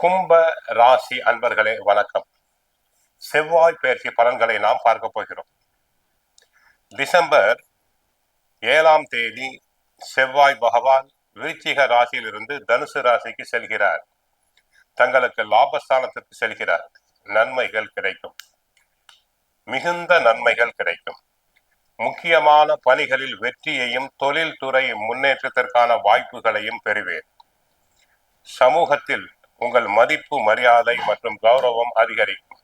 கும்ப ராசி அன்பர்களே வணக்கம். செவ்வாய் பயிற்சி பலன்களை நாம் பார்க்க போகிறோம். டிசம்பர் ஏழாம் தேதி செவ்வாய் பகவான் விருச்சிக ராசியிலிருந்து தனுசு ராசிக்கு செல்கிறார். தங்களுக்கு லாபஸ்தானத்திற்கு செல்கிறார். நன்மைகள் கிடைக்கும். மிகுந்த நன்மைகள் கிடைக்கும். முக்கியமான பணிகளில் வெற்றியையும் தொழில்துறை முன்னேற்றத்திற்கான வாய்ப்புகளையும் பெறுவேன் சமூகத்தில் உங்கள் மதிப்பு மரியாதை மற்றும் கௌரவம் அதிகரிக்கும்.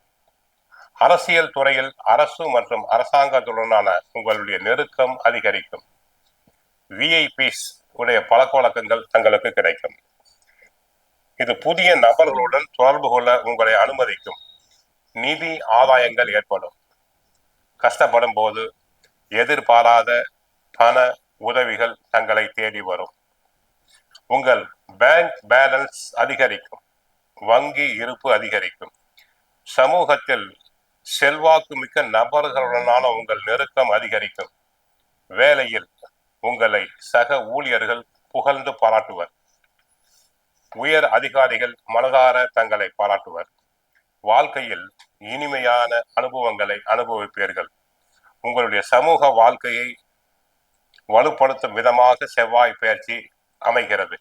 அரசியல் துறையில் அரசு மற்றும் அரசாங்கத்துடனான உங்களுடைய நெருக்கம் அதிகரிக்கும். விஐபிஸ் உடைய பழக்க வழக்கங்கள் தங்களுக்கு கிடைக்கும். இது புதிய நபர்களுடன் தொடர்பு கொள்ள உங்களை அனுமதிக்கும். நிதி ஆதாயங்கள் ஏற்படும். கஷ்டப்படும் போது எதிர்பாராத பண உதவிகள் தங்களை தேடி வரும். உங்கள் பேங்க் பேலன்ஸ் அதிகரிக்கும். வங்கி இருப்பு அதிகரிக்கும். சமூகத்தில் செல்வாக்கு மிக்க நபர்களுடனான உங்கள் நெருக்கம் அதிகரிக்கும். வேலையில் உங்களை சக ஊழியர்கள் புகழ்ந்து பாராட்டுவர். உயர் அதிகாரிகள் மனதார தங்களை பாராட்டுவர். வாழ்க்கையில் இனிமையான அனுபவங்களை அனுபவிப்பீர்கள். உங்களுடைய சமூக வாழ்க்கையை வலுப்படுத்தும் விதமாக செவ்வாய் பயிற்சி அமைகிறது.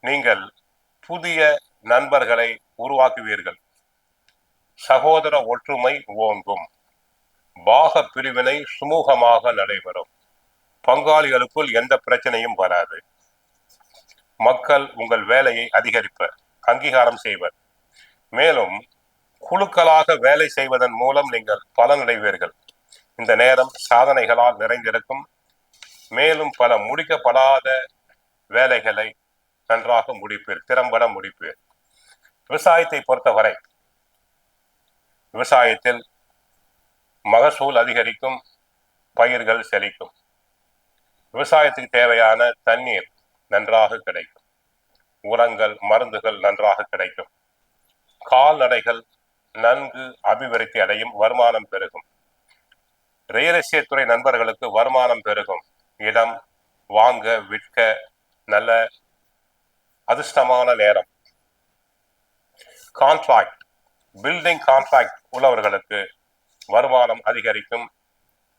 நீங்கள் புதிய நண்பர்களை உருவாக்குவீர்கள். சகோதர ஒற்றுமை ஓங்கும். பாக பிரிவினை சுமூகமாக நடைபெறும். பங்காளிகளுக்குள் எந்த பிரச்சனையும் வராது. மக்கள் உங்கள் வேலையை அதிகரிப்பர் அங்கீகாரம் செய்வர். மேலும் குழுக்களாக வேலை செய்வதன் மூலம் நீங்கள் பலனடைவீர்கள். இந்த நேரம் சாதனைகளால் நிறைந்திருக்கும். மேலும் பல முடிக்கப்படாத வேலைகளை நன்றாக முடிப்பீர் திறம்பட முடிப்பீர். விவசாயத்தை பொறுத்தவரை விவசாயத்தில் மகசூல் அதிகரிக்கும் பயிர்கள் செழிக்கும். விவசாயத்துக்கு தேவையான தண்ணீர் நன்றாக கிடைக்கும். உரங்கள் மருந்துகள் நன்றாக கிடைக்கும். கால்நடைகள் நன்கு அபிவிருத்தி அடையும் வருமானம் பெருகும். ரியல் எஸ்டேட் துறை நண்பர்களுக்கு வருமானம் பெருகும். இடம் வாங்க விற்க நல்ல அதிர்ஷ்டமான நேரம். கான்ட்ராக்ட் பில்டிங் கான்ட்ராக்ட் உள்ளவர்களுக்கு வருமானம் அதிகரிக்கும்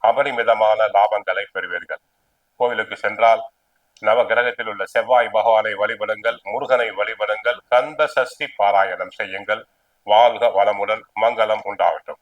அபரிமிதமான லாபங்களை பெறுவீர்கள். கோவிலுக்கு சென்றால் நவ கிரகத்தில் உள்ள செவ்வாய் பகவானை வழிபடுங்கள் முருகனை வழிபடுங்கள் கந்த சஷ்டி பாராயணம் செய்யுங்கள். வாழ்க வளமுடன் மங்களம் உண்டாகட்டும்.